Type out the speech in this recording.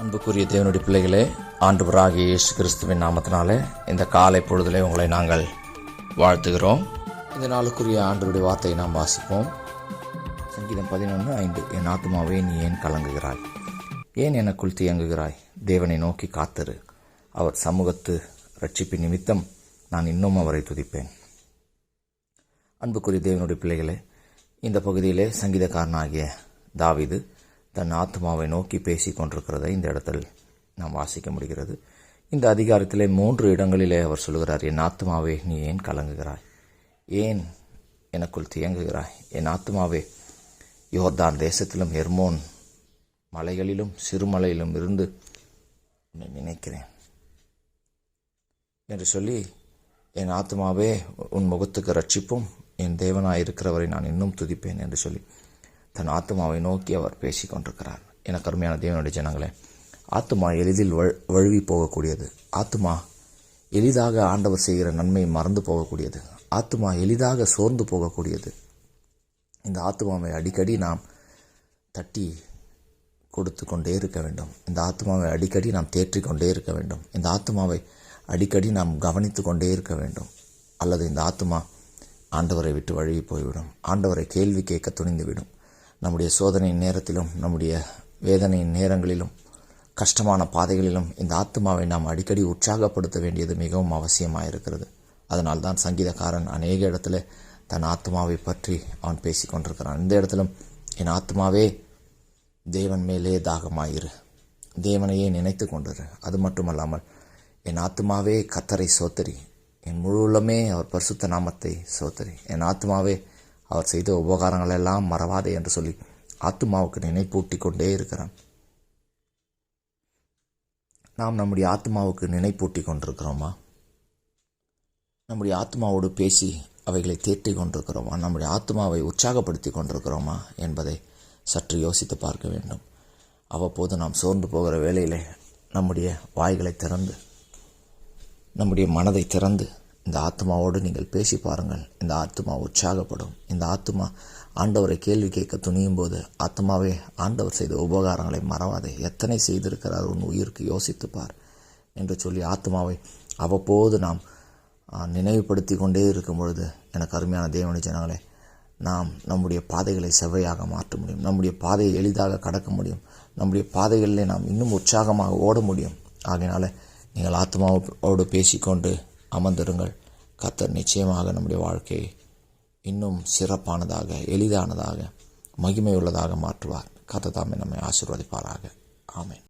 அன்புக்குரிய தேவனுடைய பிள்ளைகளே ஆண்டவராகிய இயேசு கிறிஸ்துவின் நாமத்தினாலே இந்த காலை பொழுதிலே உங்களை நாங்கள் வாழ்த்துகிறோம். இந்த நாளுக்குரிய ஆண்டவருடைய வார்த்தையை நாம் வாசிப்போம். சங்கீதம் பதினொன்று ஐந்து என் ஆத்மாவே நீ ஏன் கலங்குகிறாய்? ஏன் எனக்குள் தியங்குகிறாய்? தேவனை நோக்கி காத்திரு. அவர் சமூகத்து ரட்சிப்பின் நிமித்தம் நான் இன்னும் அவரை துதிப்பேன். அன்புக்குரிய தேவனுடைய பிள்ளைகளே இந்த பகுதியிலே சங்கீதக்காரனாகிய தாவிது தன் ஆத்மாவை நோக்கி பேசிக் கொண்டிருக்கிறதை இந்த இடத்தில் நாம் வாசிக்க முடிகிறது. இந்த அதிகாரத்திலே மூன்று இடங்களிலே அவர் சொல்கிறார் என் ஆத்மாவே நீ ஏன் கலங்குகிறாய்? ஏன் எனக்குள் தியங்குகிறாய்? என் ஆத்மாவே யோர்தான் தேசத்திலும் ஹெர்மோன் மலைகளிலும் சிறுமலையிலும் இருந்து உன்னை நினைக்கிறேன். என்று சொல்லி என் ஆத்மாவே உன் முகத்துக்கு ரட்சிப்பும் என் தேவனாயிருக்கிறவரை நான் இன்னும் துதிப்பேன் என்று சொல்லி தன் ஆத்மாவை நோக்கி அவர் பேசிக் கொண்டிருக்கிறார். கருமையான தேவனுடைய ஜனங்களே ஆத்மா எளிதில் வழுவி போகக்கூடியது. ஆத்மா எளிதாக ஆண்டவர் செய்கிற நன்மை மறந்து போகக்கூடியது. ஆத்மா எளிதாக சோர்ந்து போகக்கூடியது. இந்த ஆத்மாவை அடிக்கடி நாம் தட்டி கொடுத்து கொண்டே இருக்க வேண்டும். இந்த ஆத்மாவை அடிக்கடி நாம் தேற்றிக் கொண்டே இருக்க வேண்டும். இந்த ஆத்மாவை அடிக்கடி நாம் கவனித்து கொண்டே இருக்க வேண்டும். அல்லது இந்த ஆத்மா ஆண்டவரை விட்டு வழுவி போய்விடும். ஆண்டவரை கேள்வி கேட்க துணிந்துவிடும். நம்முடைய சோதனையின் நேரத்திலும் நம்முடைய வேதனையின் நேரங்களிலும் கஷ்டமான பாதைகளிலும் இந்த ஆத்மாவை நாம் அடிக்கடி உற்சாகப்படுத்த வேண்டியது மிகவும் அவசியமாக இருக்கிறது அதனால் தான் சங்கீதக்காரன் அநேக இடத்துல தன் ஆத்மாவை பற்றி அவன் பேசிக்கொண்டிருக்கிறான் இந்த இடத்திலும் என் ஆத்மாவே தேவன் மேலே தாகமாயிரு. தேவனையே நினைத்து கொண்டிரு. அது மட்டுமல்லாமல் என் ஆத்மாவே கத்தரை சோத்தரி. என் முழு உள்ளமே அவர் பரிசுத்த நாமத்தை சோத்தரி. என் ஆத்மாவே அவர் செய்த உபகாரங்கள் எல்லாம் மறவாதே என்று சொல்லி ஆத்மாவுக்கு நினைப்பூட்டி கொண்டே இருக்கிறான். நாம் நம்முடைய ஆத்மாவுக்கு நினைப்பூட்டி கொண்டிருக்கிறோமா? நம்முடைய ஆத்மாவோடு பேசி அவைகளை தேற்றி கொண்டிருக்கிறோமா? நம்முடைய ஆத்மாவை உற்சாகப்படுத்தி கொண்டிருக்கிறோமா என்பதை சற்று யோசித்து பார்க்க வேண்டும். அவ்வப்போது நாம் சோர்ந்து போகிற வேளையிலே நம்முடைய வாய்களை திறந்து நம்முடைய மனதை திறந்து இந்த ஆத்மாவோடு நீங்கள் பேசி பாருங்கள். இந்த ஆத்மா உற்சாகப்படும். இந்த ஆத்மா ஆண்டவரை கேள்வி கேட்க துணியும் போது ஆத்மாவே ஆண்டவர் செய்த உபகாரங்களை மறவாதே. எத்தனை செய்திருக்கிறார்? உன் உயிருக்கு யோசித்து பார் என்று சொல்லி ஆத்மாவை அவ்வப்போது நாம் நினைவுபடுத்தி கொண்டே இருக்கும் பொழுது எனக்கு அருமையான தேவனி ஜனங்களே நாம் நம்முடைய பாதைகளை செவ்வையாக மாற்ற முடியும். நம்முடைய பாதையை எளிதாக கடக்க முடியும். நம்முடைய பாதைகளிலே நாம் இன்னும் உற்சாகமாக ஓட முடியும். ஆகையினால நீங்கள் ஆத்மாவோடு பேசிக்கொண்டு அமர்ந்திருங்கள். கத்தர் நிச்சயமாக நம்முடைய வாழ்க்கையை இன்னும் சிறப்பானதாக எளிதானதாக மகிமை உள்ளதாக மாற்றுவார். கத்த தாமே நம்மை ஆசீர்வதிப்பாராக. ஆமேன்.